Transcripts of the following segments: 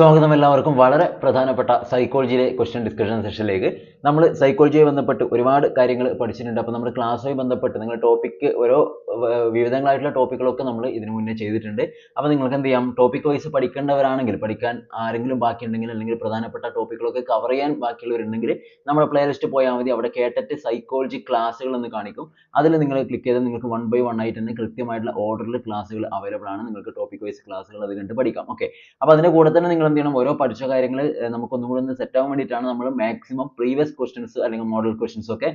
സ്വാഗതം എല്ലാവർക്കും. വളരെ പ്രധാനപ്പെട്ട സൈക്കോളജിയിലെ ക്വസ്റ്റ്യൻ ഡിസ്കഷൻ സെഷനിലേക്ക് നമ്മൾ സൈക്കോളജിയെ ബന്ധപ്പെട്ട് ഒരുപാട് കാര്യങ്ങൾ പഠിച്ചിട്ടുണ്ട്. അപ്പോൾ നമ്മുടെ ക്ലാസ്സുമായി ബന്ധപ്പെട്ട് നിങ്ങൾ ടോപ്പിക്ക് ഓരോ വിവിധങ്ങളായിട്ടുള്ള ടോപ്പിക്കുകളൊക്കെ നമ്മൾ ഇതിനു മുന്നേ ചെയ്തിട്ടുണ്ട്. അപ്പോൾ നിങ്ങൾക്ക് എന്ത് ചെയ്യാം? ടോപ്പിക് വൈസ് പഠിക്കേണ്ടവരാണെങ്കിൽ പഠിക്കാൻ ആരെങ്കിലും ബാക്കിയുണ്ടെങ്കിൽ അല്ലെങ്കിൽ പ്രധാനപ്പെട്ട ടോപ്പിക്കുകളൊക്കെ കവർ ചെയ്യാൻ ബാക്കിയുള്ളവരുണ്ടെങ്കിൽ നമ്മുടെ പ്ലേലിസ്റ്റ് പോയാൽ മതി. അവിടെ കേട്ടിട്ട് സൈക്കോളജി ക്ലാസ്സുകൾ എന്ന് കാണിക്കും. അതിൽ നിങ്ങൾ ക്ലിക്ക് ചെയ്താൽ നിങ്ങൾക്ക് വൺ ബൈ വൺ ആയിട്ട് തന്നെ കൃത്യമായിട്ടുള്ള ഓർഡറിൽ ക്ലാസ്സുകൾ അവൈലബിൾ ആണ്. നിങ്ങൾക്ക് ടോപ്പിക് വൈസ് ക്ലാസ്സുകൾ അത് കണ്ട് പഠിക്കാം. ഓക്കെ അപ്പോൾ അതിന്റെ കൂടെ തന്നെ നിങ്ങൾ എന്ത് ചെയ്യണം ഓരോ പഠിച്ച കാര്യങ്ങൾ നമുക്ക് ഒന്നും കൂടി ഒന്ന് സെറ്റ് ആവാൻ വേണ്ടിയിട്ടാണ് നമ്മൾ മാക്സിമം പ്രീവിയസ് ക്വസ്റ്റ്യൻസ് അല്ലെങ്കിൽ മോഡൽ ക്വസ്റ്റ്യൻസ് ഒക്കെ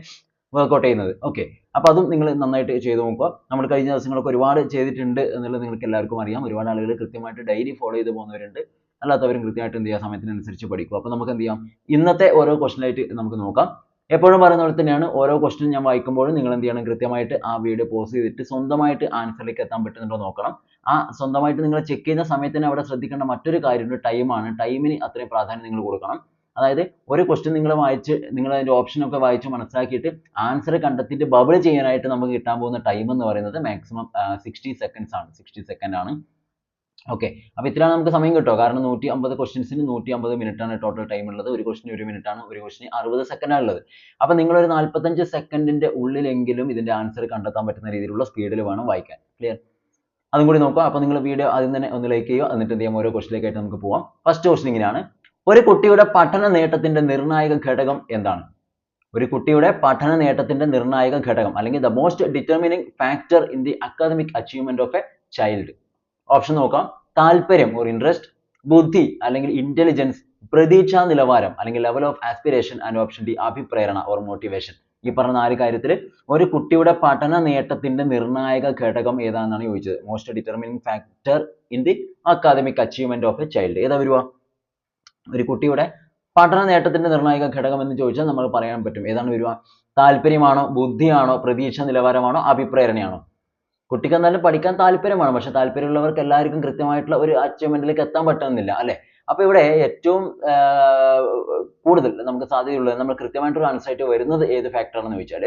വർക്കൗട്ട് ചെയ്യുന്നത്. ഓക്കെ അപ്പോൾ അതും നിങ്ങൾ നന്നായിട്ട് ചെയ്തു നോക്കുക. നമ്മൾ കഴിഞ്ഞ ദിവസങ്ങളൊക്കെ ഒരുപാട് ചെയ്തിട്ടുണ്ട് എന്നുള്ളത് നിങ്ങൾക്ക് എല്ലാവർക്കും അറിയാം. ഒരുപാട് ആളുകൾ കൃത്യമായിട്ട് ഡെയിലി ഫോളോ ചെയ്ത് പോകുന്നവരുണ്ട്. അല്ലാത്തവരും കൃത്യമായിട്ട് എന്ത് ചെയ്യുക? സമയത്തിനനുസരിച്ച് പഠിക്കുക. അപ്പോൾ നമുക്ക് എന്ത് ചെയ്യാം? ഇന്നത്തെ ഓരോ ക്വസ്റ്റനായിട്ട് നമുക്ക് നോക്കാം. എപ്പോഴും പറയുന്ന പോലെ തന്നെയാണ് ഓരോ ക്വസ്റ്റ്യൻ ഞാൻ വായിക്കുമ്പോഴും നിങ്ങൾ എന്ത് ചെയ്യണം? കൃത്യമായിട്ട് ആ വീഡിയോ പോസ് ചെയ്തിട്ട് സ്വന്തമായിട്ട് ആൻസറിലേക്ക് എത്താൻ പറ്റുന്നുണ്ടോ നോക്കണം. ആ സ്വന്തമായിട്ട് നിങ്ങൾ ചെക്ക് ചെയ്യുന്ന സമയത്ത് തന്നെ അവിടെ ശ്രദ്ധിക്കേണ്ട മറ്റൊരു കാര്യമുണ്ട് ടൈമാണ് ടൈമിന് അത്രയും പ്രാധാന്യം നിങ്ങൾ കൊടുക്കണം. അതായത് ഒരു ക്വസ്റ്റ്യൻ നിങ്ങൾ വായിച്ച് നിങ്ങൾ അതിന്റെ ഓപ്ഷൻ ഒക്കെ വായിച്ച് മനസ്സിലാക്കിയിട്ട് ആൻസർ കണ്ടെത്തിയിട്ട് ബബിൾ ചെയ്യാനായിട്ട് നമുക്ക് കിട്ടാൻ പോകുന്ന ടൈം എന്ന് പറയുന്നത് മാക്സിമം സിക്സ്റ്റി സെക്കൻഡ്സ് ആണ്. സിക്സ്റ്റി സെക്കൻഡ് ആണ്. ഓക്കെ അപ്പോൾ ഇത്രയാണ് നമുക്ക് സമയം കിട്ടുക കാരണം നൂറ്റി അമ്പത് ക്വസ്റ്റ്യൻസിന് നൂറ്റി അമ്പത് മിനിറ്റ് ആണ് ടോട്ടൽ ടൈം ഉള്ളത്. ഒരു ക്വസ്റ്റിന് ഒരു മിനിറ്റ് ആണ് ഒരു ക്വസ്റ്റിന് അറുപത് സെക്കൻഡ് ആണ് ഉള്ളത്. അപ്പോൾ നിങ്ങൾ ഒരു നാൽപ്പത്തഞ്ച് സെക്കൻഡിന്റെ ഉള്ളിലെങ്കിലും ഇതിന്റെ ആൻസർ കണ്ടെത്താൻ പറ്റുന്ന രീതിയിലുള്ള സ്പീഡിൽ വേണം വായിക്കാൻ. ക്ലിയർ അതും കൂടി നോക്കുക. അപ്പോൾ നിങ്ങൾ വീഡിയോ ആദ്യം തന്നെ ഒന്ന് ലൈക്ക് ചെയ്യുക. എന്നിട്ട് ചെയ്യാം? ഓരോ ക്വസ്റ്റിലേക്കായിട്ട് നമുക്ക് പോവാം. ഫസ്റ്റ് ക്വസ്റ്റ്യൻ ഇങ്ങനെയാണ്. ഒരു കുട്ടിയുടെ പഠന നേട്ടത്തിന്റെ നിർണായക ഘടകം എന്താണ്? ഒരു കുട്ടിയുടെ പഠന നേട്ടത്തിന്റെ നിർണായക ഘടകം അല്ലെങ്കിൽ the most determining factor in the academic achievement of a child option നോക്കാം. താല്പര്യം ഒരു ഇൻട്രസ്റ്റ് ബുദ്ധി അല്ലെങ്കിൽ ഇന്റലിജൻസ് പ്രതീക്ഷാ നിലവാരം അല്ലെങ്കിൽ level of aspiration and option D അഭിപ്രേരണ or motivation ഈ പറഞ്ഞ നാല് കാര്യത്തിൽ ഒരു കുട്ടിയുടെ പഠന നേട്ടത്തിന്റെ നിർണായക ഘടകം ഏതാണെന്നാണ് ചോദിച്ചത്. Most determining factor in the academic achievement of a child ഏതാ വരുവാ ഒരു കുട്ടിയുടെ പഠന നേട്ടത്തിന്റെ നിർണായക ഘടകം എന്ന് ചോദിച്ചാൽ നമ്മൾ പറയാൻ പറ്റും. ഏതാണ് വരുവാ? താല്പര്യമാണോ ബുദ്ധിയാണോ പ്രതീക്ഷ നിലവാരമാണോ അഭിപ്രേരണയാണോ കുട്ടിക്ക് എന്തായാലും പഠിക്കാൻ താല്പര്യമാണ്. പക്ഷെ താല്പര്യമുള്ളവർക്ക് എല്ലാവർക്കും കൃത്യമായിട്ടുള്ള ഒരു അച്ചീവ്മെന്റിലേക്ക് എത്താൻ പറ്റുന്നില്ല അല്ലെ? അപ്പൊ ഇവിടെ ഏറ്റവും കൂടുതൽ നമുക്ക് സാധ്യതയുള്ളത് നമ്മൾ കൃത്യമായിട്ടൊരു ആൻസർ ആയിട്ട് വരുന്നത് ഏത് ഫാക്ടർ ആണെന്ന് ചോദിച്ചാൽ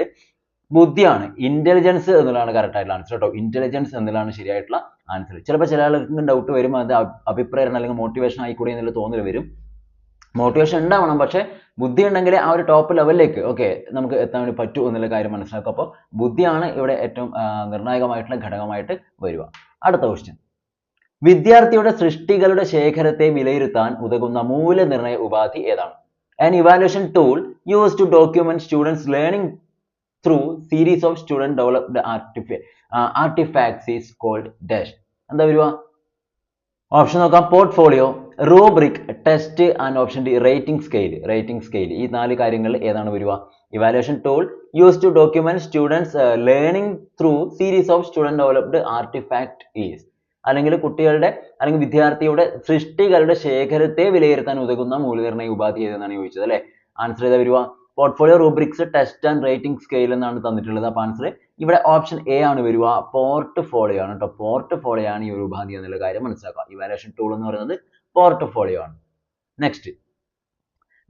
ബുദ്ധിയാണ്. ഇന്റലിജൻസ് എന്നുള്ളതാണ് കറക്റ്റ് ആയിട്ടുള്ള ആൻസർ കേട്ടോ ഇന്റലിജൻസ് എന്നുള്ളതാണ് ശരിയായിട്ടുള്ള ആൻസർ ചിലപ്പോൾ ചില ആൾക്കും ഡൗട്ട് വരും അത് അഭി- അഭിപ്രേരണ അല്ലെങ്കിൽ മോട്ടിവേഷൻ ആയിക്കൂടെ എന്നുള്ള തോന്നൽ വരും. മോട്ടിവേഷൻ ഉണ്ടാവണം പക്ഷേ ബുദ്ധി ഉണ്ടെങ്കിൽ ആ ഒരു ടോപ്പ് ലെവലിലേക്ക് ഓക്കെ നമുക്ക് എത്താൻ വേണ്ടി പറ്റൂ എന്നുള്ള കാര്യം മനസ്സിലാക്കുക അപ്പോൾ ബുദ്ധിയാണ് ഇവിടെ ഏറ്റവും നിർണായകമായിട്ടുള്ള ഘടകമായിട്ട് വരിക. അടുത്ത ക്വസ്റ്റ്യൻ വിദ്യാർത്ഥിയുടെ സൃഷ്ടികളുടെ ശേഖരത്തെ വിലയിരുത്താൻ ഉതകുന്ന മൂല്യനിർണയ ഉപാധി ഏതാണ്? An evaluation tool used to document students learning through series of student developed artifa- uh, artifacts is എന്താ വരുവാ ഓപ്ഷൻ നോക്കാം. Portfolio rubric test and option D rating scale rating scale ഈ നാല് കാര്യങ്ങളിൽ ഏതാണ് വരിക? Evaluation tool use to document students learning through series of student developed artifact is അല്ലെങ്കിൽ കുട്ടികളുടെ അല്ലെങ്കിൽ വിദ്യാർത്ഥിയുടെ സൃഷ്ടികളുടെ ശേഖരത്തെ വിലയിരുത്താൻ ഉതകുന്ന മൂല്യനിർണയ ഉപാധി ഏതെന്നാണ് ചോദിച്ചത് അല്ലേ? ആൻസർ ചെയ്താൽ വരിക portfolio rubrics test and rating scale എന്നാണ് തന്നിട്ടുള്ളത്. അപ്പോൾ ആൻസർ ഇവിടെ ഓപ്ഷൻ എ ആണ് വരിക പോർട്ട്ഫോളിയോ ആണ് കേട്ടോ പോർട്ട്ഫോളിയോ ആണ് ഈ ഒരു ഉപാധി എന്നുള്ള കാര്യം മനസ്സിലാക്കുക. ഇവാലുവേഷൻ ടൂൾ എന്ന് പറയുന്നത് പോർട്ട്ഫോളിയോ ആണ്. നെക്സ്റ്റ്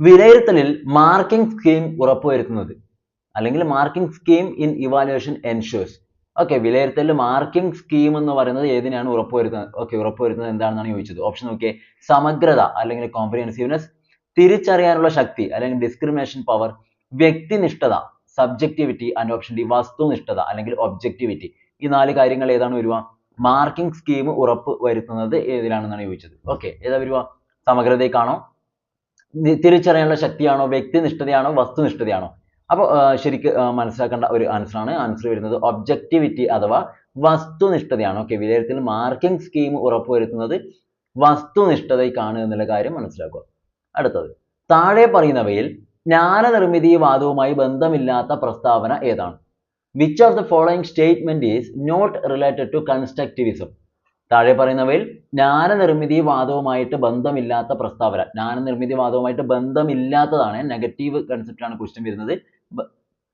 വിലയിരുത്തലിൽ മാർക്കിംഗ് സ്കീം ഉറപ്പുവരുത്തുന്നത്. അല്ലെങ്കിൽ marking scheme in evaluation ensures okay വിലയിരുത്തൽ മാർക്കിംഗ് സ്കീം എന്ന് പറയുന്നത് ഏതിനാണ് ഉറപ്പുവരുത്തുന്നത്? ഓക്കെ ഉറപ്പുവരുത്തുന്നത് എന്താണെന്നാണ് ചോദിച്ചത്. ഓപ്ഷൻ നോക്കിയേ. സമഗ്രത അല്ലെങ്കിൽ കോംപ്രിഹെൻസീവ്നെസ് തിരിച്ചറിയാനുള്ള ശക്തി അല്ലെങ്കിൽ ഡിസ്ക്രിമിനേഷൻ പവർ വ്യക്തിനിഷ്ഠത സബ്ജക്റ്റിവിറ്റി ആൻഡ് ഓപ്ഷൻ ഡി വസ്തുനിഷ്ഠത അല്ലെങ്കിൽ ഒബ്ജക്റ്റിവിറ്റി ഈ നാല് കാര്യങ്ങൾ ഏതാണ് വരിക? മാർക്കിംഗ് സ്കീം ഉറപ്പ് വരുത്തുന്നത് ഏതിലാണെന്നാണ് ചോദിച്ചത്. ഓക്കെ ഏതാ വരിക? സമഗ്രതയ്ക്കാണോ തിരിച്ചറിയാനുള്ള ശക്തിയാണോ? വ്യക്തിനിഷ്ഠതയാണോ? വസ്തുനിഷ്ഠതയാണോ? അപ്പോൾ ശരിക്ക് മനസ്സിലാക്കേണ്ട ഒരു ആൻസർ ആണ്. ആൻസർ വരുന്നത് ഒബ്ജക്റ്റിവിറ്റി അഥവാ വസ്തുനിഷ്ഠതയാണ്. ഓക്കെ വിലയിരുത്തൽ മാർക്കിംഗ് സ്കീം ഉറപ്പുവരുത്തുന്നത് വസ്തുനിഷ്ഠതയ്ക്കാണ് എന്നുള്ള കാര്യം മനസ്സിലാക്കുക. അടുത്തത് താഴെ പറയുന്നവയിൽ ജ്ഞാനനിർമ്മിതിവാദവുമായി ബന്ധമില്ലാത്ത പ്രസ്താവന ഏതാണ്? Which of the following statement is not related to constructivism താഴെ പറയുന്നവയിൽ ജ്ഞാനനിർമ്മിതിവാദവുമായിട്ട് ബന്ധമില്ലാത്ത പ്രസ്താവന. ജ്ഞാനനിർമ്മിതിവാദവുമായിട്ട് ബന്ധമില്ലാത്തതാണ്. നെഗറ്റീവ് കൺസെപ്റ്റ് ആണ് ക്വസ്റ്റ്യൻ വരുന്നത്.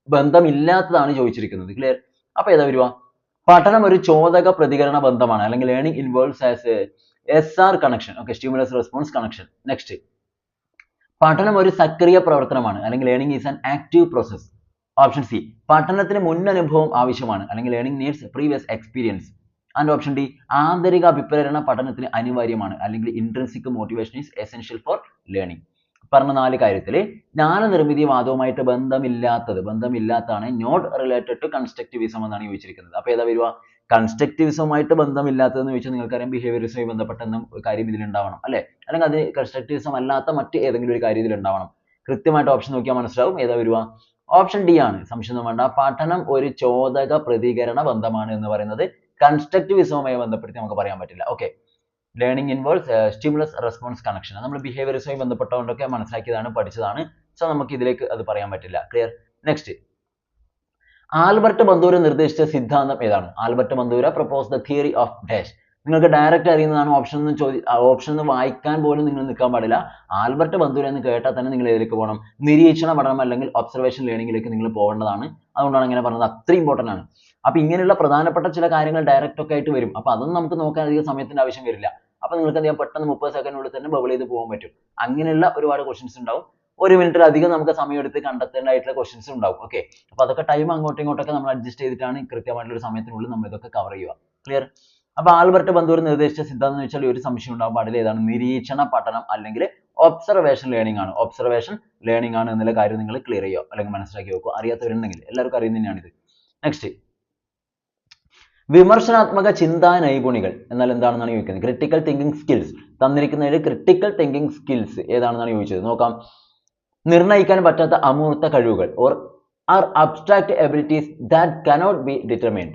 ബന്ധമില്ലാത്തതാണ് ചോദിച്ചിരിക്കുന്നത്. ക്ലിയർ അപ്പൊ ഏതാ വരുക? പഠനം ഒരു ചോദക പ്രതികരണ ബന്ധമാണ്. അല്ലെങ്കിൽ learning involves as S R connection okay stimulus response connection next പഠനം ഒരു സക്രിയ പ്രവർത്തനമാണ്. അല്ലെങ്കിൽ learning is an active process option C പഠനത്തിന് മുൻ അനുഭവം ആവശ്യമാണ്. അല്ലെങ്കിൽ learning needs previous experience and option D ആന്തരിക അഭിപ്രേരണ പഠനത്തിന് അനിവാര്യമാണ്. അല്ലെങ്കിൽ intrinsic motivation is essential for learning പറഞ്ഞ നാല് കാര്യത്തിൽ ജ്ഞാനനിർമ്മിതി വാദവുമായിട്ട് ബന്ധമില്ലാത്തത്. ബന്ധമില്ലാത്തതാണ് നോട്ട് റിലേറ്റഡ് ടു കൺസ്ട്രക്റ്റിവിസം എന്നാണ് ചോദിച്ചിരിക്കുന്നത്. അപ്പോൾ ഏതാ വരിക? കൺസ്ട്രക്റ്റിവിസവുമായിട്ട് ബന്ധമില്ലാത്തതെന്ന് ചോദിച്ചാൽ നിങ്ങൾക്കറിയാം ബിഹേവിയറിസവുമായി ബന്ധപ്പെട്ട കാര്യം ഇതിൽ ഉണ്ടാവണം അല്ലേ? അല്ലെങ്കിൽ അത് കൺസ്ട്രക്റ്റിവിസം അല്ലാത്ത മറ്റ് ഏതെങ്കിലും ഒരു കാര്യം ഇതിലുണ്ടാവണം. കൃത്യമായിട്ട് ഓപ്ഷൻ നോക്കിയാൽ മനസ്സിലാവും. ഏതാ വരിക? ഓപ്ഷൻ ഡി ആണ്. സംശയം വേണ്ട. പഠനം ഒരു ചോദക പ്രതികരണ ബന്ധമാണ് എന്ന് പറയുന്നത് കൺസ്ട്രക്റ്റിവിസവുമായി ബന്ധപ്പെടുത്തി നമുക്ക് പറയാൻ പറ്റില്ല. Okay learning involves stimulus response connection നമ്മൾ ബിഹേവിയർസുമായി ബന്ധപ്പെട്ടുകൊണ്ടൊക്കെ മനസ്സിലാക്കിയതാണ് പഠിച്ചതാണ്. സോ നമുക്ക് ഇതിലേക്ക് അത് പറയാൻ പറ്റില്ല. ക്ലിയർ നെക്സ്റ്റ് ആൽബർട്ട് ബന്ദൂര നിർദ്ദേശിച്ച സിദ്ധാന്തം ഏതാണ്? Albert Bandura propose the theory of dash നിങ്ങൾക്ക് ഡയറക്റ്റ് അറിയുന്നതാണ് ഓപ്ഷൻ എന്ന് ചോദി ഓപ്ഷൻ എന്ന് വായിക്കാൻ പോലും നിങ്ങൾ നിൽക്കാൻ പാടില്ല. ആൽബർട്ട് ബന്ദൂര എന്ന് കേട്ടാൽ തന്നെ നിങ്ങൾ ഇതിലേക്ക് പോകണം? നിരീക്ഷണ പഠനം അല്ലെങ്കിൽ ഒബ്സർവേഷൻ ലേണിംഗിലേക്ക് നിങ്ങൾ പോകേണ്ടതാണ്. അതുകൊണ്ടാണ് ഇങ്ങനെ പറഞ്ഞത്. അത്ര ഇമ്പോർട്ടന്റ് ആണ്. അപ്പോൾ ഇങ്ങനെയുള്ള പ്രധാനപ്പെട്ട ചില കാര്യങ്ങൾ ഡയറക്റ്റ് ഒക്കെ ആയിട്ട് വരും. അപ്പോൾ അതൊന്നും നമുക്ക് നോക്കാൻ അധികം സമയത്തിന്റെ ആവശ്യം വരില്ല. അപ്പൊ നിങ്ങൾക്ക് എന്ത് ചെയ്യാം? പെട്ടെന്ന് മുപ്പത് സെക്കൻഡിനുള്ളിൽ തന്നെ ബബിൾ ചെയ്ത് പോകാൻ പറ്റും. അങ്ങനെയുള്ള ഒരുപാട് ക്വസ്റ്റ്യൻസ് ഉണ്ടാവും. ഒരു മിനിറ്റിലധികം നമുക്ക് സമയം സമയമെടുത്ത് കണ്ടെത്തേണ്ടതായിട്ടുള്ള ക്വസ്റ്റ്യൻസ് ഉണ്ടാവും. ഓക്കെ അപ്പൊ അതൊക്കെ ടൈം അങ്ങോട്ടും ഇങ്ങോട്ടൊക്കെ നമ്മൾ അഡ്ജസ്റ്റ് ചെയ്തിട്ടാണ് കൃത്യമായിട്ടുള്ള ഒരു സമയത്തിനുള്ളിൽ നമ്മൾ ഇതൊക്കെ കവർ ചെയ്യുക. ക്ലിയർ അപ്പൊ ആൽബർട്ട് ബന്ദൂർ നിർദ്ദേശിച്ച സിദ്ധാന്തം എന്ന് വെച്ചാൽ ഒരു സംശയം ഉണ്ടാവും. പാടില്ല ഏതാണ്? നിരീക്ഷണ പഠനം അല്ലെങ്കിൽ ഒബ്സർവേഷൻ ലേണിംഗ് ആണ്. ഒബ്സർവേഷൻ ലേണിംഗ് ആണ് എന്നുള്ള കാര്യം നിങ്ങൾ ക്ലിയർ ചെയ്യുക. അല്ലെങ്കിൽ മനസ്സിലാക്കി വെക്കുക. അറിയാത്തവരുണ്ടെങ്കിൽ എല്ലാവർക്കും അറിയുന്ന തന്നെയാണിത്. നെക്സ്റ്റ് വിമർശനാത്മക ചിന്താ നൈപുണികൾ എന്നാൽ എന്താണെന്നാണ് ചോദിക്കുന്നത്? ക്രിട്ടിക്കൽ തിങ്കിങ് സ്കിൽസ് തന്നിരിക്കുന്നതിൽ ക്രിട്ടിക്കൽ തിങ്കിങ് സ്കിൽസ് ഏതാണെന്നാണ് ചോദിച്ചത്? നോക്കാം. നിർണയിക്കാൻ പറ്റാത്ത അമൂർത്ത കഴിവുകൾ or are abstract abilities that cannot be determined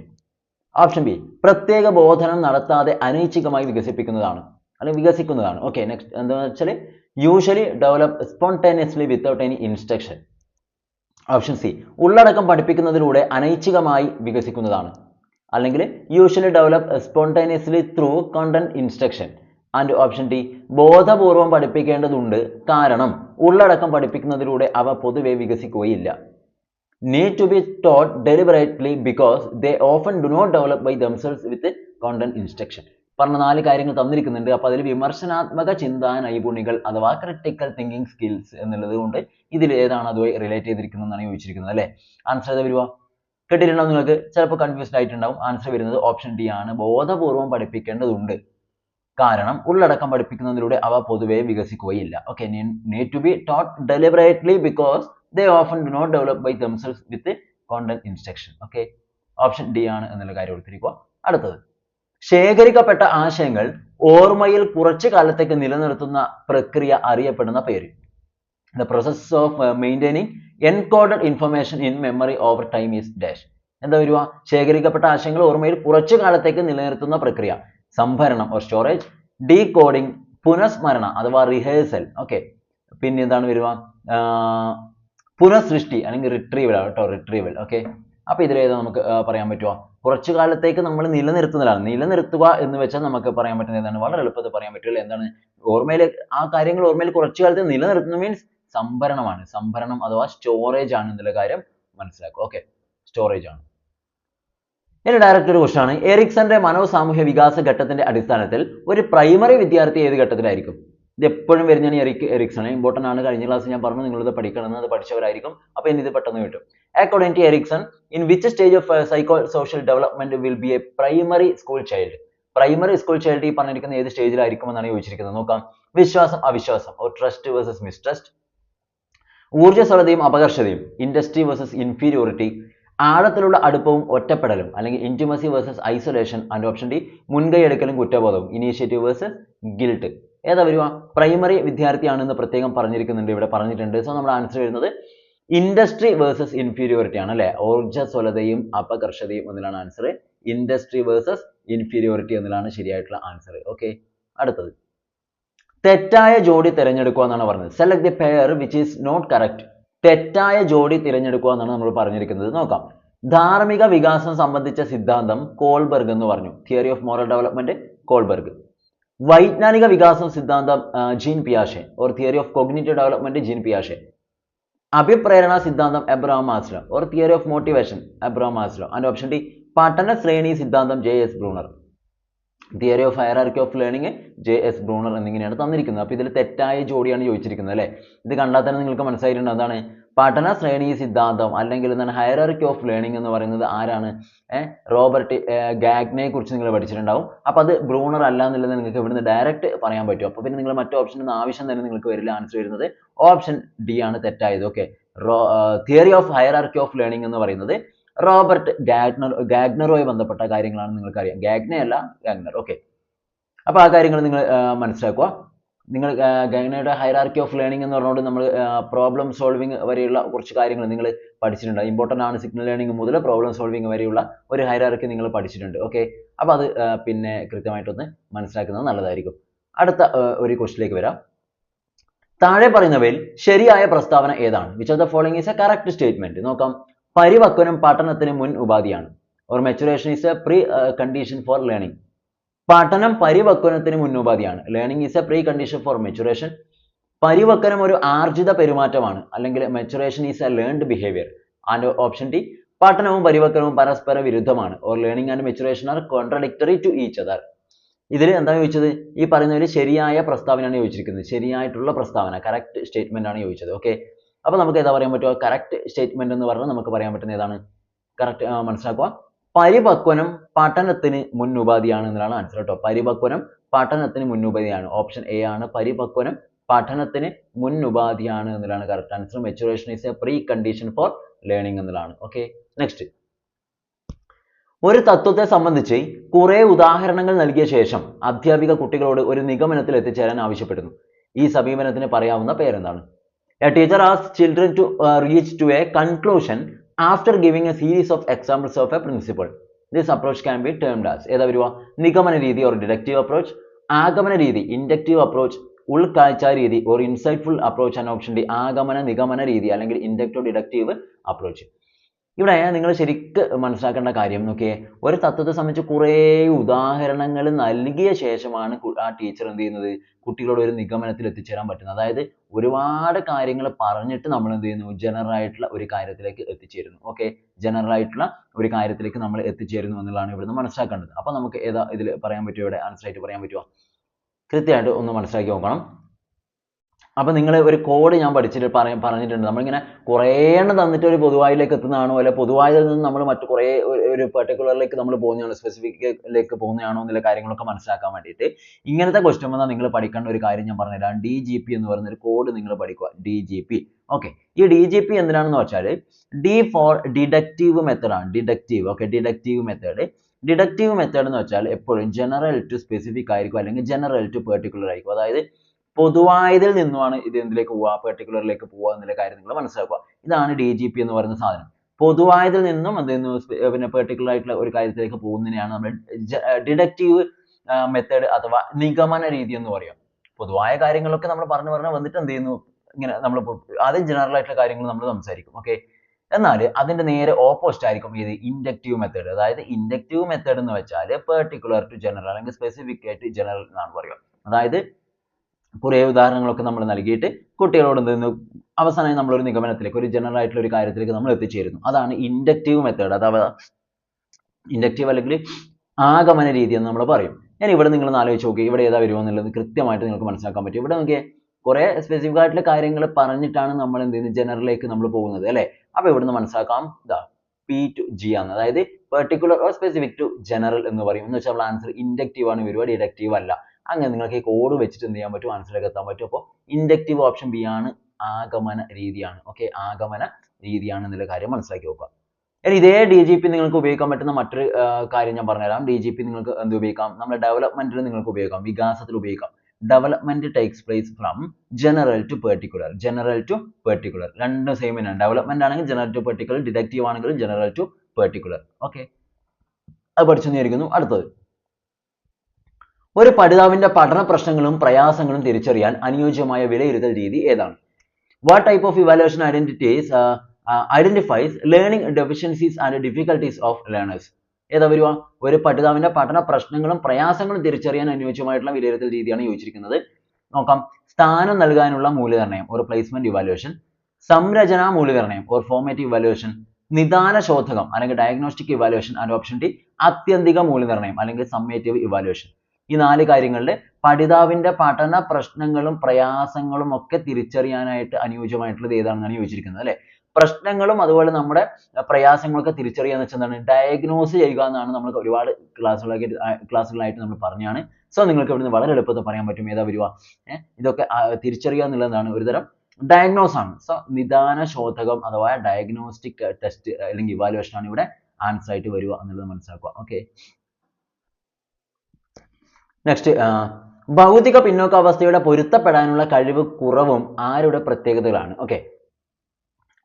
option B പ്രത്യേക ബോധനം നടത്താതെ അനൈച്ഛികമായി വികസിപ്പിക്കുന്നതാണ്. അല്ലെങ്കിൽ വികസിക്കുന്നതാണ്. ഓക്കെ നെക്സ്റ്റ് എന്താണെന്ന് വെച്ചാൽ usually develop spontaneously without any instruction option C ഉള്ളടക്കം പഠിപ്പിക്കുന്നതിലൂടെ അനൈച്ഛികമായി വികസിക്കുന്നതാണ്. അല്ലെങ്കിൽ usually develop spontaneously through content instruction and option D ബോധപൂർവം പഠിപ്പിക്കേണ്ടതുണ്ട് കാരണം ഉള്ളടക്കം പഠിപ്പിക്കുന്നതിലൂടെ അവ പൊതുവെ വികസിക്കുകയില്ല. Need to be taught deliberately because they often do not develop by themselves with content instruction പറഞ്ഞ നാല് കാര്യങ്ങൾ തന്നിരിക്കുന്നുണ്ട്. അപ്പോൾ അതിൽ വിമർശനാത്മക ചിന്താ നൈപുണികൾ അഥവാ ക്രിട്ടിക്കൽ തിങ്കിങ് സ്കിൽസ് എന്നുള്ളത് കൊണ്ട് ഇതിൽ ഏതാണ് അതുമായി റിലേറ്റ് ചെയ്തിരിക്കുന്നതെന്നാണ് ചോദിച്ചിരിക്കുന്നത് അല്ലേ? ആൻസർ ചെയ്ത് വരുക കേട്ടിട്ടുണ്ടാവും നിങ്ങൾക്ക്? ചിലപ്പോൾ കൺഫ്യൂസ്ഡ് ആയിട്ടുണ്ടാവും. ആൻസർ വരുന്നത് ഓപ്ഷൻ ഡി ആണ്. ബോധപൂർവം പഠിപ്പിക്കേണ്ടതുണ്ട്. കാരണം ഉള്ളടക്കം പഠിപ്പിക്കുന്നതിലൂടെ അവ പൊതുവെ വികസിക്കുകയില്ല. Okay need to be taught deliberately because they often do not develop by themselves with content instruction. Okay option D ആണ് എന്നുള്ള കാര്യം ഓർത്തിരിക്കുക. അടുത്തത് ശേഖരിക്കപ്പെട്ട ആശയങ്ങൾ ഓർമ്മയിൽ കുറച്ചു കാലത്തേക്ക് നിലനിർത്തുന്ന പ്രക്രിയ അറിയപ്പെടുന്ന പേര്. The process of maintaining encoded information in memory over time is dash എന്താ വരുക? ശേഖരിക്കപ്പെട്ട ആശയങ്ങൾ ഓർമ്മയിൽ കുറച്ചു കാലത്തേക്ക് നിലനിർത്തുന്ന പ്രക്രിയ. സംഭരണം ഓർ സ്റ്റോറേജ് ഡീകോഡിംഗ് പുനഃസ്മരണ അഥവാ റിഹേഴ്സൽ ഓക്കെ പിന്നെ എന്താണ് വരുക? പുനഃസൃഷ്ടി അല്ലെങ്കിൽ റിട്രീവൽ കേട്ടോ റിട്രീവൽ ഓക്കെ അപ്പൊ ഇതിലേത് നമുക്ക് പറയാൻ പറ്റുമോ കുറച്ചു കാലത്തേക്ക് നമ്മൾ നിലനിർത്തുന്നതാണ്. നിലനിർത്തുക എന്ന് വെച്ചാൽ നമുക്ക് പറയാൻ പറ്റുന്ന എന്താണ്? വളരെ എളുപ്പത്തിൽ പറയാൻ പറ്റില്ല എന്താണ്? ഓർമ്മയിൽ ആ കാര്യങ്ങൾ ഓർമ്മയിൽ കുറച്ചു കാലത്ത് നിലനിർത്തുന്നു മീൻസ് സംഭരണമാണ്. സംഭരണം അഥവാ സ്റ്റോറേജ് ആണ് എന്നുള്ള കാര്യം മനസ്സിലാക്കുക. ഓക്കെ സ്റ്റോറേജ് ആണ്. ഇനി ഡയറക്റ്റ് ഒരു ക്വസ്റ്റൻ ആണ്. എറിക്സന്റെ മനോസാമൂഹ്യ വികാസ ഘട്ടത്തിന്റെ അടിസ്ഥാനത്തിൽ ഒരു പ്രൈമറി വിദ്യാർത്ഥി ഏത് ഘട്ടത്തിലായിരിക്കും? ഇത് എപ്പോഴും വരുന്നതാണ് എറിക് എറിക്സൺ. ഇമ്പോർട്ടന്റ് ആണ്. കഴിഞ്ഞ ക്ലാസ് ഞാൻ പറഞ്ഞു നിങ്ങളിത് പഠിക്കണം അത് പഠിച്ചവരായിരിക്കും. അപ്പോൾ ഇനി ഇത് പെട്ടെന്ന് കിട്ടും. According to Erikson in which stage of psycho social development will be a primary school child primary school child ഈ പറഞ്ഞിരിക്കുന്ന ഏത് സ്റ്റേജിലായിരിക്കും എന്നാണ് ചോദിച്ചിരിക്കുന്നത്. നോക്കാം. വിശ്വാസം അവിശ്വാസം. ഓർ ട്രസ്റ്റ് വേഴ്സസ് മിസ്ട്രസ്റ്റ് ഊർജസ്വലതയും അപകർഷതയും ഇൻഡസ്ട്രി വേഴ്സസ് ഇൻഫീരിയോറിറ്റി ആഴത്തിലുള്ള അടുപ്പവും ഒറ്റപ്പെടലും അല്ലെങ്കിൽ intimacy versus isolation and option D മുൻകൈ എടുക്കലും കുറ്റബോധവും ഇനീഷ്യേറ്റീവ് വേഴ്സസ് ഗിൽട്ട് ഏതാ വരുക? പ്രൈമറി വിദ്യാർത്ഥിയാണെന്ന് പ്രത്യേകം പറഞ്ഞിരിക്കുന്നുണ്ട് ഇവിടെ പറഞ്ഞിട്ടുണ്ട്. സോ നമ്മുടെ ആൻസർ വരുന്നത് ഇൻഡസ്ട്രി വേഴ്സസ് ഇൻഫീരിയോറിറ്റി ആണ് അല്ലേ? ഊർജസ്വലതയും അപകർഷതയും എന്നതിലാണ് ആൻസർ ഇൻഡസ്ട്രി വേഴ്സസ് ഇൻഫീരിയോറിറ്റി എന്നതിലാണ് ശരിയായിട്ടുള്ള ആൻസർ ഓക്കെ അടുത്തത്. തെറ്റായ ജോഡി തിരഞ്ഞെടുക്കുക എന്നാണ് പറഞ്ഞത്. Select the pair which is not correct തെറ്റായ ജോഡി തിരഞ്ഞെടുക്കുക എന്നാണ് നമ്മൾ പറഞ്ഞിരിക്കുന്നത്. നോക്കാം. ധാർമ്മിക വികാസം സംബന്ധിച്ച സിദ്ധാന്തം കോൾബർഗ് എന്ന് പറഞ്ഞു. Theory of moral development Kohlberg. വൈജ്ഞാനിക വികാസം സിദ്ധാന്തം Jean പിയാഷെ. Or theory of cognitive development Jean പിയാഷെ. അഭിപ്രേരണ സിദ്ധാന്തം Abraham Maslow. Or theory of motivation Abraham Maslow. And option D പഠന ശ്രേണി സിദ്ധാന്തം J S Bruner theory of hierarchy of learning J S Bruner എന്നിങ്ങനെയാണ് തന്നിരിക്കുന്നത്. അപ്പോൾ ഇതിൽ തെറ്റായ ജോഡിയാണ് ചോദിച്ചിരിക്കുന്നത് അല്ലേ? ഇത് കണ്ടാൽ തന്നെ നിങ്ങൾക്ക് മനസ്സിലായിട്ടുണ്ട് അതാണ് പഠന ശ്രേണി സിദ്ധാന്തം അല്ലെങ്കിൽ എന്താണ് ഹയറാർക്കി ഓഫ് ലേണിംഗ് എന്ന് പറയുന്നത് ആരാണ്? റോബർട്ട് ഗാഗ്നെ കുറിച്ച് നിങ്ങൾ പഠിച്ചിട്ടുണ്ടാവും. അപ്പോൾ അത് ബ്രൂണർ അല്ല എന്നുള്ളത് നിങ്ങൾക്ക് ഇവിടുന്ന് ഡയറക്റ്റ് പറയാൻ പറ്റും. അപ്പോൾ പിന്നെ നിങ്ങൾ മറ്റു ഓപ്ഷൻ ഒന്നും ആവശ്യം തന്നെ നിങ്ങൾക്ക് വരില്ല ആൻസർ വരുന്നത് ഓപ്ഷൻ ഡി ആണ് തെറ്റായത്. Okay theory of hierarchy of learning എന്ന് പറയുന്നത് റോബർട്ട് ഗാഗ്നർ ഗാഗ്നറുമായി ബന്ധപ്പെട്ട കാര്യങ്ങളാണ് നിങ്ങൾക്കറിയാം. ഗാഗ്ന അല്ല ഗാഗ്നർ. ഓക്കെ അപ്പോൾ ആ കാര്യങ്ങൾ നിങ്ങൾ മനസ്സിലാക്കുക. നിങ്ങൾ ഗാഗ്നയുടെ ഹൈറാർക്കി ഓഫ് ലേണിംഗ് എന്ന് പറഞ്ഞുകൊണ്ട് നമ്മൾ പ്രോബ്ലം സോൾവിങ് വരെയുള്ള കുറച്ച് കാര്യങ്ങൾ നിങ്ങൾ പഠിച്ചിട്ടുണ്ട്. ഇമ്പോർട്ടന്റ് ആണ് സിഗ്നൽ ലേണിംഗ് മുതൽ പ്രോബ്ലം സോൾവിങ് വരെയുള്ള ഒരു ഹൈറാർക്കി നിങ്ങൾ പഠിച്ചിട്ടുണ്ട്. ഓക്കെ അപ്പോൾ അത് പിന്നെ കൃത്യമായിട്ടൊന്ന് മനസ്സിലാക്കുന്നത് നല്ലതായിരിക്കും. അടുത്ത ഒരു ക്വസ്റ്റിലേക്ക് വരാം. താഴെ പറയുന്നവയിൽ ശരിയായ പ്രസ്താവന ഏതാണ്? Which of the following is a correct statement നോക്കാം. പരിപക്വനം പഠനത്തിന് മുൻ ഉപാധിയാണ്. Or maturation is a precondition for learning പഠനം പരിപക്വനത്തിന് മുന്നുപാധിയാണ് learning is a precondition for maturation പരിവക്വനം ഒരു ആർജിത പെരുമാറ്റമാണ്. അല്ലെങ്കിൽ maturation is a learned behaviour and option D പഠനവും പരിവക്വനവും പരസ്പര വിരുദ്ധമാണ്. Or learning and maturation are contradictory to each other ഇതിൽ എന്താണ് ചോദിച്ചത്? ഈ പറയുന്നതിൽ ശരിയായ പ്രസ്താവനയാണ് ചോദിച്ചിരിക്കുന്നത്. ശരിയായിട്ടുള്ള പ്രസ്താവന കറക്റ്റ് സ്റ്റേറ്റ്മെന്റ് ആണ് ചോദിച്ചത്. ഓക്കെ അപ്പോൾ നമുക്ക് ഏതാ പറയാൻ പറ്റുക? കറക്റ്റ് സ്റ്റേറ്റ്മെന്റ് എന്ന് പറഞ്ഞാൽ നമുക്ക് പറയാൻ പറ്റുന്ന ഏതാണ്? കറക്റ്റ് മനസ്സിലാക്കുക. പരിപക്വനം പഠനത്തിന് മുന്നുപാധിയാണ് എന്നതാണ് ആൻസർ കേട്ടോ പരിപക്വനം പഠനത്തിന് മുന്നുപാധിയാണ്. ഓപ്ഷൻ എ ആണ്. പരിപക്വനം പഠനത്തിന് മുന്നുപാധിയാണ് എന്നുള്ളതാണ് correct answer maturation is a precondition for learning എന്നുള്ളതാണ്. ഓക്കെ നെക്സ്റ്റ് ഒരു തത്വത്തെ സംബന്ധിച്ച് കുറെ ഉദാഹരണങ്ങൾ നൽകിയ ശേഷം അധ്യാപിക കുട്ടികളോട് ഒരു നിഗമനത്തിൽ എത്തിച്ചേരാൻ ആവശ്യപ്പെടുന്നു. ഈ സമീപനത്തിന് പറയാവുന്ന പേരെന്താണ്? A teacher as children to reach to a conclusion after giving a series of examples of a principle this approach can be termed as ഏതാ വരുക നിഗമന രീതി ഓർ ഡിഡക്റ്റീവ് അപ്രോച്ച് ആഗമന രീതി ഇൻഡക്റ്റീവ് അപ്രോച്ച് ഉൾക്കാഴ്ച രീതി or insightful approach and option D ആഗമന നിഗമന രീതി അല്ലെങ്കിൽ inductive deductive approach ഇവിടെ നിങ്ങൾ ശരിക്ക് മനസ്സിലാക്കേണ്ട കാര്യം നോക്കിയേ ഒരു തത്വത്തെ സംബന്ധിച്ച് കുറേ ഉദാഹരണങ്ങൾ നൽകിയ ശേഷമാണ് ആ ടീച്ചർ എന്ത് ചെയ്യുന്നത്? കുട്ടികളോട് ഒരു നിഗമനത്തിൽ എത്തിച്ചേരാൻ പറ്റുന്നത്. അതായത് ഒരുപാട് കാര്യങ്ങൾ പറഞ്ഞിട്ട് നമ്മൾ എന്ത് ചെയ്യുന്നു? ജനറൽ ആയിട്ടുള്ള ഒരു കാര്യത്തിലേക്ക് എത്തിച്ചേരുന്നു. ഓക്കെ ജനറൽ ആയിട്ടുള്ള ഒരു കാര്യത്തിലേക്ക് നമ്മൾ എത്തിച്ചേരുന്നു എന്നുള്ളതാണ് ഇവിടുന്ന് മനസ്സിലാക്കേണ്ടത്. അപ്പോൾ നമുക്ക് ഏതാ ഇതിൽ പറയാൻ പറ്റുമോ ഇവിടെ? ആൻസർ ആയിട്ട് പറയാൻ പറ്റുമോ കൃത്യമായിട്ട് ഒന്ന് മനസ്സിലാക്കി നോക്കണം. അപ്പൊ നിങ്ങൾ ഒരു കോഡ് ഞാൻ പഠിച്ചിട്ട് പറ പറഞ്ഞിട്ടുണ്ട്. നമ്മളിങ്ങനെ കുറേ എണ്ണം തന്നിട്ട് ഒരു പൊതുവായിലേക്ക് എത്തുന്നതാണോ? അല്ലെ പൊതുവായതിൽ നിന്ന് നമ്മൾ മറ്റു കുറേ ഒരു- പെർട്ടിക്കുലറിലേക്ക് നമ്മൾ പോകുന്നതാണോ? സ്പെസിഫിക്കിലേക്ക് പോകുന്നതാണോ? എന്നുള്ള കാര്യങ്ങളൊക്കെ മനസ്സിലാക്കാൻ വേണ്ടിയിട്ട് ഇങ്ങനത്തെ ക്വസ്റ്റ്യൻ വന്നാൽ നിങ്ങൾ പഠിക്കേണ്ട ഒരു കാര്യം ഞാൻ പറഞ്ഞുതരാം. ഡി ജി പി എന്ന് പറയുന്ന ഒരു കോഡ് നിങ്ങൾ പഠിക്കുക. ഡി ജി പി ഓക്കെ ഈ ഡി ജി പി എന്തിനാണെന്ന് വെച്ചാൽ ഡി ഫോർ ഡിഡക്റ്റീവ് മെത്തേഡാണ് deductive okay deductive method deductive method എന്ന് വെച്ചാൽ എപ്പോഴും ജനറൽ ടു സ്പെസിഫിക് ആയിരിക്കും. അല്ലെങ്കിൽ ജനറൽ ടു പെർട്ടിക്കുലർ ആയിരിക്കും. അതായത് പൊതുവായതിൽ നിന്നുമാണ് ഇത് എന്തിലേക്ക് പോവുക പെർട്ടിക്കുലറിലേക്ക് പോവുക എന്നുള്ള കാര്യം നിങ്ങൾ മനസ്സിലാക്കുക. ഇതാണ് പി എന്ന് പറയുന്ന സാധനം. പൊതുവായതിൽ നിന്നും സ്പെ- പിന്നെ പെർട്ടിക്കുലർ ആയിട്ടുള്ള ഒരു കാര്യത്തിലേക്ക് പോകുന്നതിനെയാണ് നമ്മൾ ഡിഡക്റ്റീവ് മെത്തേഡ് അഥവാ നിഗമന രീതി എന്ന് പറയും. പൊതുവായ കാര്യങ്ങളൊക്കെ നമ്മൾ പറഞ്ഞു പറഞ്ഞു വന്നിട്ട് എന്ത് ചെയ്യുന്നു? ഇങ്ങനെ നമ്മൾ ആദ്യം ജനറൽ ആയിട്ടുള്ള കാര്യങ്ങൾ നമ്മൾ സംസാരിക്കും ഓക്കെ എന്നാൽ അതിന്റെ നേരെ ഓപ്പോസിറ്റ് ആയിരിക്കും ഇത് ഇൻഡക്റ്റീവ് മെത്തേഡ് അതായത് ഇൻഡക്റ്റീവ് മെത്തേഡ് എന്ന് വെച്ചാൽ പെർട്ടിക്കുലർ ടു ജനറൽ അല്ലെങ്കിൽ സ്പെസിഫിക് ആയിട്ട് ജനറൽ എന്നാണ് പറയുക. അതായത് കുറേ ഉദാഹരണങ്ങളൊക്കെ നമ്മൾ നൽകിയിട്ട് കുട്ടികളോട് എന്ത് അവസാനം അവസാനമായി നമ്മളൊരു നിഗമനത്തിലേക്ക് ഒരു ജനറൽ ആയിട്ടുള്ള ഒരു കാര്യത്തിലേക്ക് നമ്മൾ എത്തിച്ചേരുന്നു. അതാണ് ഇൻഡക്റ്റീവ് മെത്തേഡ് അഥവാ ഇൻഡക്റ്റീവ് അല്ലെങ്കിൽ ആഗമന രീതി എന്ന് നമ്മൾ പറയും. ഞാൻ ഇവിടെ നിങ്ങൾ ആലോചിച്ച് നോക്കി. ഇവിടെ ഏതാ വരുമോ എന്നുള്ളത് കൃത്യമായിട്ട് നിങ്ങൾക്ക് മനസ്സിലാക്കാൻ പറ്റും. ഇവിടെ നോക്കിയേ കുറേ സ്പെസിഫിക് ആയിട്ടുള്ള കാര്യങ്ങൾ പറഞ്ഞിട്ടാണ് നമ്മൾ എന്ത് ചെയ്യുന്നത്? ജനറലിലേക്ക് നമ്മൾ പോകുന്നത് അല്ലേ? അപ്പോൾ ഇവിടുന്ന് മനസ്സിലാക്കാം. ഇതാ പി ടു ജി ആണ്. അതായത് particular or specific to general എന്ന് പറയും. എന്ന് വെച്ചാൽ ആൻസർ ഇൻഡക്റ്റീവ് ആണ്. വരുവാ ഡിഡക്റ്റീവ് അല്ല. അങ്ങനെ നിങ്ങൾക്ക് ഈ കോഡ് വെച്ചിട്ട് എന്ത് ചെയ്യാൻ പറ്റും? ആൻസറിലേക്ക് എത്താൻ പറ്റും. അപ്പോൾ ഇൻഡക്റ്റീവ് ഓപ്ഷൻ ബി ആണ് ആഗമന രീതിയാണ്. ഓക്കെ ആഗമന രീതിയാണ് എന്നുള്ള കാര്യം മനസ്സിലാക്കി വെക്കുക. ഇനി ഇതേ ഡി ജി പി നിങ്ങൾക്ക് ഉപയോഗിക്കാൻ പറ്റുന്ന മറ്റൊരു കാര്യം ഞാൻ പറഞ്ഞുതരാം. ഡി ജി പി നിങ്ങൾക്ക് എന്ത് ഉപയോഗിക്കാം? നമ്മുടെ ഡെവലപ്മെന്റിൽ നിങ്ങൾക്ക് ഉപയോഗിക്കാം. വികാസത്തിൽ ഉപയോഗിക്കാം. Development takes place from general to particular general to particular രണ്ടും സെയിം തന്നെയാണ്. ഡെവലപ്മെന്റ് ആണെങ്കിൽ ജനറൽ ടു പെർട്ടിക്കുലർ ഡിഡക്റ്റീവ് ആണെങ്കിലും ജനറൽ ടു പെർട്ടിക്കുലർ ഓക്കെ അത് പഠിച്ചു വിചാരിക്കുന്നു. അടുത്തത്. ഒരു പഠിതാവിന്റെ പഠന പ്രശ്നങ്ങളും പ്രയാസങ്ങളും തിരിച്ചറിയാൻ അനുയോജ്യമായ വിലയിരുത്തൽ രീതി ഏതാണ്? What type of evaluation identities identifies learning deficiencies and difficulties of learners ഏതാ വരുക? ഒരു പഠിതാവിന്റെ പഠന പ്രശ്നങ്ങളും പ്രയാസങ്ങളും തിരിച്ചറിയാൻ അനുയോജ്യമായിട്ടുള്ള വിലയിരുത്തൽ രീതിയാണ് ചോദിച്ചിരിക്കുന്നത് നോക്കാം. സ്ഥാനം നൽകാനുള്ള മൂല്യനിർണയം ഒരു പ്ലേസ്മെന്റ് ഇവാലുവേഷൻ സംരചനാ മൂല്യനിർണയം ഒരു ഫോർമേറ്റീവ് ഇവാലുവേഷൻ നിദാന ശോധകം അല്ലെങ്കിൽ diagnostic evaluation and option D അത്യന്തിക മൂല്യനിർണയം അല്ലെങ്കിൽ സമ്മേറ്റീവ് ഇവാലുവേഷൻ ഈ നാല് കാര്യങ്ങളുടെ പഠിതാവിന്റെ പഠന പ്രശ്നങ്ങളും പ്രയാസങ്ങളും ഒക്കെ തിരിച്ചറിയാനായിട്ട് അനുയോജ്യമായിട്ടുള്ളത് ഏതാണെന്നാണ് ചോദിച്ചിരിക്കുന്നത് അല്ലേ? പ്രശ്നങ്ങളും അതുപോലെ നമ്മുടെ പ്രയാസങ്ങളൊക്കെ തിരിച്ചറിയുക എന്ന് വെച്ചാൽ എന്താണ്? ഡയഗ്നോസ് ചെയ്യുക എന്നാണ് നമ്മൾ ഒരുപാട് ക്ലാസ്സുകളൊക്കെ ക്ലാസ്സുകളായിട്ട് നമ്മൾ പറഞ്ഞാണ്. സോ നിങ്ങൾക്ക് ഇവിടുന്ന് വളരെ എളുപ്പത്തിൽ പറയാൻ പറ്റും ഏതാ വരിക. ഇതൊക്കെ തിരിച്ചറിയുക എന്നുള്ളതാണ് ഒരുതരം ഡയഗ്നോസ് ആണ്. സോ നിദാന ശോധകം അഥവാ ഡയഗ്നോസ്റ്റിക് ടെസ്റ്റ് അല്ലെങ്കിൽ ഇവാലുവേഷൻ ആണ് ഇവിടെ ആൻസർ ആയിട്ട് വരിക എന്നുള്ളത് മനസ്സിലാക്കുക. ഓക്കെ നെക്സ്റ്റ് ഭൗതിക പിന്നോക്കാവസ്ഥയുടെ പൊരുത്തപ്പെടാനുള്ള കഴിവ് കുറവും ആരുടെ പ്രത്യേകതകളാണ്? ഓക്കെ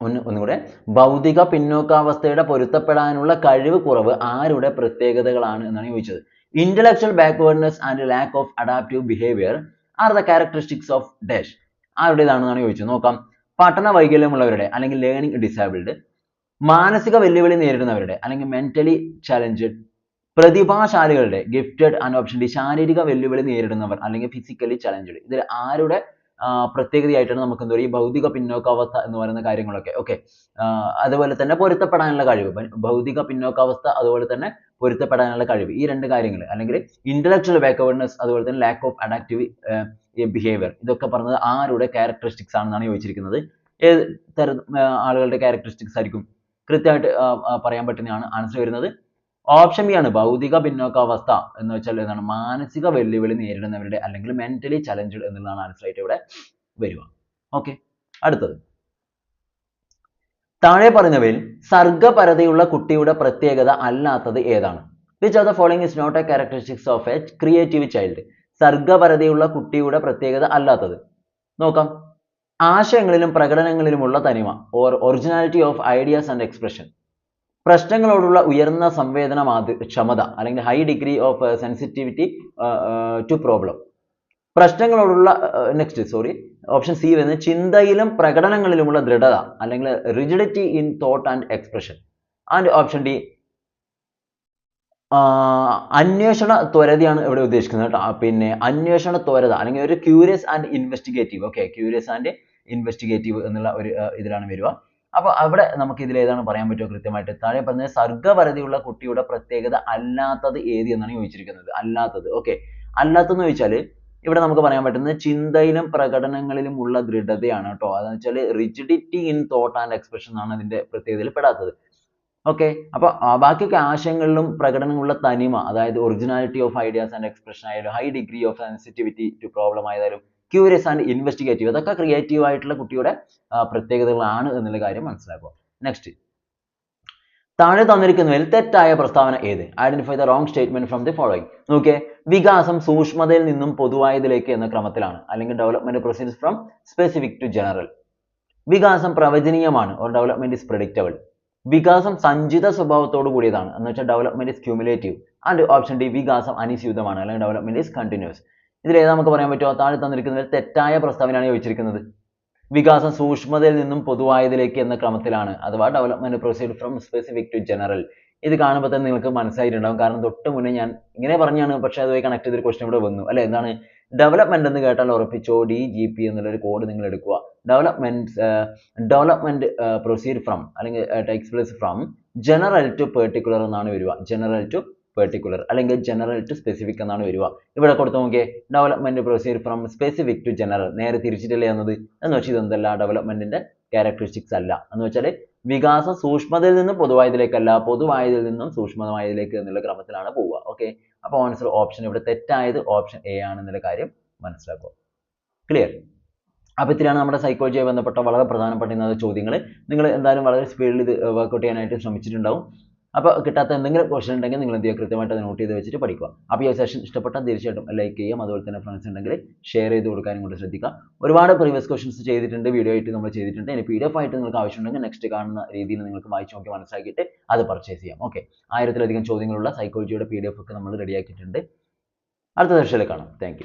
ഒന്ന് ഒന്നുകൂടെ. ഭൗതിക പിന്നോക്കാവസ്ഥയുടെ പൊരുത്തപ്പെടാനുള്ള കഴിവ് കുറവ് ആരുടെ പ്രത്യേകതകളാണ് എന്നാണ് ചോദിച്ചത്. Intellectual backwardness and lack of adaptive behaviour are the characteristics of dash ആരുടേതാണെന്നാണ് ചോദിച്ചത്? നോക്കാം. പഠന വൈകല്യമുള്ളവരുടെ അല്ലെങ്കിൽ ലേണിംഗ് ഡിസേബിൾഡ് മാനസിക വെല്ലുവിളി നേരിടുന്നവരുടെ അല്ലെങ്കിൽ മെന്റലി ചലഞ്ചഡ് പ്രതിഭാശാലികളുടെ ഓപ്ഷൻ ഡി ശാരീരിക വെല്ലുവിളി നേരിടുന്നവർ അല്ലെങ്കിൽ ഫിസിക്കലി ചലഞ്ചഡ് ഇതിൽ ആരുടെ ആഹ് പ്രത്യേകതയായിട്ടാണ് നമുക്ക് എന്താ പറയുക ഈ ഭൗതിക പിന്നോക്കാവസ്ഥ എന്ന് പറയുന്ന കാര്യങ്ങളൊക്കെ. ഓക്കെ അതുപോലെ തന്നെ പൊരുത്തപ്പെടാനുള്ള കഴിവ്. ഭൗതിക പിന്നോക്കാവസ്ഥ അതുപോലെ തന്നെ പൊരുത്തപ്പെടാനുള്ള കഴിവ്. ഈ രണ്ട് കാര്യങ്ങൾ. അല്ലെങ്കിൽ ഇന്റലക്ച്വൽ ബാക്ക്വേർഡ്നെസ് അതുപോലെ തന്നെ ലാക്ക് ഓഫ് അഡാപ്റ്റീവ് ബിഹേവിയർ ഇതൊക്കെ പറഞ്ഞത് ആരുടെ ക്യാരക്ടറിസ്റ്റിക്സ് ആണെന്നാണ് ചോദിച്ചിരിക്കുന്നത്. ഏത് തരം ആളുകളുടെ ക്യാരക്ടറിസ്റ്റിക്സ് ആയിരിക്കും? കൃത്യമായിട്ട് ആ, പറയാൻ പറ്റുന്നതാണ് ആൻസർ വരുന്നത്. ഓപ്ഷൻ ബി ആണ് ഭൗതിക പിന്നോക്കാവസ്ഥ എന്ന് വെച്ചാൽ എന്താണ്? മാനസിക വെല്ലുവിളി നേരിടുന്നവരുടെ അല്ലെങ്കിൽ മെന്റലി ചലഞ്ചഡ് എന്നുള്ളതാണ് ആൻസർ ആയിട്ട് ഇവിടെ വരിക. ഓക്കെ അടുത്തത്. താഴെ പറയുന്നവയിൽ സർഗപരതയുള്ള കുട്ടിയുടെ പ്രത്യേകത അല്ലാത്തത് ഏതാണ്? Which of the following is not a characteristics of a creative child സർഗപരതയുള്ള കുട്ടിയുടെ പ്രത്യേകത അല്ലാത്തത്. നോക്കാം. ആശയങ്ങളിലും പ്രകടനങ്ങളിലുമുള്ള തനിമ or originality of ideas and expression പ്രശ്നങ്ങളോടുള്ള ഉയർന്ന സംവേദന മാതി ക്ഷമത അല്ലെങ്കിൽ high degree of sensitivity to problem പ്രശ്നങ്ങളോടുള്ള next sorry option C വരുന്നത് ചിന്തയിലും പ്രകടനങ്ങളിലുമുള്ള ദൃഢത അല്ലെങ്കിൽ rigidity in thought and expression and option D അന്വേഷണ ത്വരതയാണ് ഇവിടെ ഉദ്ദേശിക്കുന്നത് കേട്ടോ. പിന്നെ അന്വേഷണ ത്വരത അല്ലെങ്കിൽ ഒരു curious and investigative okay curious and investigative എന്നുള്ള ഒരു ആ, ഇതിലാണ് വരിക. അപ്പൊ അവിടെ നമുക്ക് ഇതിൽ ഏതാണ് പറയാൻ പറ്റുമോ കൃത്യമായിട്ട്? താഴെ പറഞ്ഞ സർഗപരതയുള്ള കുട്ടിയുടെ പ്രത്യേകത അല്ലാത്തത് ഏത് എന്നാണ് ചോദിച്ചിരിക്കുന്നത്. അല്ലാത്തത്. ഓക്കെ അല്ലാത്തതെന്ന് ചോദിച്ചാൽ ഇവിടെ നമുക്ക് പറയാൻ പറ്റുന്നത് ചിന്തയിലും പ്രകടനങ്ങളിലും ഉള്ള ദൃഢതയാണ് കേട്ടോ. അതെന്ന് വെച്ചാൽ rigidity in thought and expression ആണ് അതിന്റെ പ്രത്യേകതയിൽ പെടാത്തത്. ഓക്കെ അപ്പൊ ആ ബാക്കിയൊക്കെ ആശയങ്ങളിലും പ്രകടനങ്ങളുള്ള തനിമ അതായത് originality of ideas and expression ആയാലും high degree of sensitivity to problem ആയാലും ക്യൂരിയസ് ആൻഡ് ഇൻവെസ്റ്റിഗേറ്റീവ് അതൊക്കെ ക്രിയേറ്റീവ് ആയിട്ടുള്ള കുട്ടിയുടെ പ്രത്യേകതകളാണ് എന്നുള്ള കാര്യം മനസ്സിലാക്കുക. നെക്സ്റ്റ് താഴെ തന്നിരിക്കുന്നതിൽ തെറ്റായ പ്രസ്താവന ഏത്? Identify the wrong statement from the following നോക്കിയേ. വികാസം സൂക്ഷ്മതയിൽ നിന്നും പൊതുവായതിലേക്ക് എന്ന ക്രമത്തിലാണ്. അല്ലെങ്കിൽ development proceeds from specific to general വികാസം പ്രവചനീയമാണ്. ഓർ ഡെവലപ്മെന്റ് ഇസ് പ്രഡിക്റ്റബിൾ വികാസം സഞ്ചിത സ്വഭാവത്തോട് കൂടിയതാണ്. എന്ന് വെച്ചാൽ development is cumulative and option D വികാസം അനിശ്ചിതമാണ്. അല്ലെങ്കിൽ ഡെവലപ്മെന്റ് ഇസ് കണ്ടിന്യൂസ് ഇതിൽ ഏതാ നമുക്ക് പറയാൻ പറ്റുമോ താഴെ തന്നിരിക്കുന്നതിൽ തെറ്റായ പ്രസ്താവനയാണ് ചോദിച്ചിരിക്കുന്നത്. വികാസം സൂക്ഷ്മതയിൽ നിന്നും പൊതുവായതിലേക്ക് എന്ന ക്രമത്തിലാണ്. അഥവാ development proceed from specific to general ഇത് കാണുമ്പോൾ തന്നെ നിങ്ങൾക്ക് മനസ്സിലായിട്ടുണ്ടാവും. കാരണം തൊട്ട് മുന്നേ ഞാൻ ഇങ്ങനെ പറഞ്ഞാണ് പക്ഷെ അതുമായി കണക്ട് ചെയ്തൊരു ക്വസ്റ്റൻ ഇവിടെ വന്നു. അല്ലെ? എന്താണ്? ഡെവലപ്മെന്റ് എന്ന് കേട്ടാൽ ഉറപ്പിച്ചോ? ഡി ജി പി എന്നുള്ളൊരു കോഡ് നിങ്ങൾ എടുക്കുക. ഡെവലപ്മെന്റ് ഡെവലപ്മെന്റ് പ്രൊസീഡ് ഫ്രം അല്ലെങ്കിൽ takes place from general to particular എന്നാണ് വരിക. ജനറൽ ടു പെർട്ടിക്കുലർ അല്ലെങ്കിൽ ജനറൽ ടു സ്പെസിഫിക് എന്നാണ് വരിക. ഇവിടെ കൊടുത്തു നോക്കിയേ development proceed from specific to general നേരെ തിരിച്ചിട്ടല്ലേ എന്നത്? എന്ന് വെച്ചാൽ ഇതെന്തല്ല ഡെവലപ്മെന്റിന്റെ ക്യാരക്ടറിസ്റ്റിക്സ് അല്ല. എന്ന് വെച്ചാൽ വികാസം സൂക്ഷ്മതയിൽ നിന്നും പൊതുവായതിലേക്കല്ല പൊതുവായതിൽ നിന്നും സൂക്ഷ്മമായതിലേക്ക് എന്നുള്ള ക്രമത്തിലാണ് പോവുക. ഓക്കെ അപ്പോൾ ആൻസർ ഓപ്ഷൻ ഇവിടെ തെറ്റായത് ഓപ്ഷൻ എ ആണെന്നുള്ള കാര്യം മനസ്സിലാക്കുക. ക്ലിയർ അപ്പോൾ ഇത്രയാണ് നമ്മുടെ സൈക്കോളജിയുമായി ബന്ധപ്പെട്ട വളരെ പ്രധാനപ്പെട്ട ചോദ്യങ്ങൾ നിങ്ങൾ എന്തായാലും വളരെ സ്പീഡിൽ ഇത് വർക്കൗട്ട് ചെയ്യാനായിട്ട് ശ്രമിച്ചിട്ടുണ്ടാവും. അപ്പോൾ കിട്ടാത്ത എന്തെങ്കിലും ക്വസ്റ്റൻ ഉണ്ടെങ്കിൽ നിങ്ങൾ എന്ത് ചെയ്യുക? കൃത്യമായിട്ട് നോട്ട് ചെയ്ത് വെച്ചിട്ട് പഠിക്കുക. അപ്പോൾ ഈ സെഷൻ ഇഷ്ടപ്പെട്ടാൽ തീർച്ചയായിട്ടും ലൈക്ക് ചെയ്യാം അതുപോലെ തന്നെ ഫ്രണ്ട്സ് ഉണ്ടെങ്കിൽ ഷെയർ ചെയ്ത് കൊടുക്കാനും കൂടെ ശ്രദ്ധിക്കുക. ഒരുപാട് പ്രീവിയസ് ക്വസ്റ്റൻസ് ചെയ്തിട്ടുണ്ട്. വീഡിയോ ആയിട്ട് നമ്മൾ ചെയ്തിട്ടുണ്ട്. ഇനി പി ഡി എഫ് ആയിട്ട് നിങ്ങൾക്ക് ആവശ്യമുണ്ടെങ്കിൽ നെക്സ്റ്റ് കാണുന്ന രീതിയിൽ നിങ്ങൾക്ക് വായിച്ച് നോക്കി മനസ്സിലാക്കിയിട്ട് അത് പർച്ചേസ് ചെയ്യാം. ഓക്കെ ആയിരത്തിലധികം ചോദ്യങ്ങളുള്ള സൈക്കോളജിയുടെ പി ഡി എഫ് ഒക്കെ നമ്മൾ റെഡിയാക്കിയിട്ടുണ്ട് അടുത്ത സെഷനിൽ കാണാം. താങ്ക്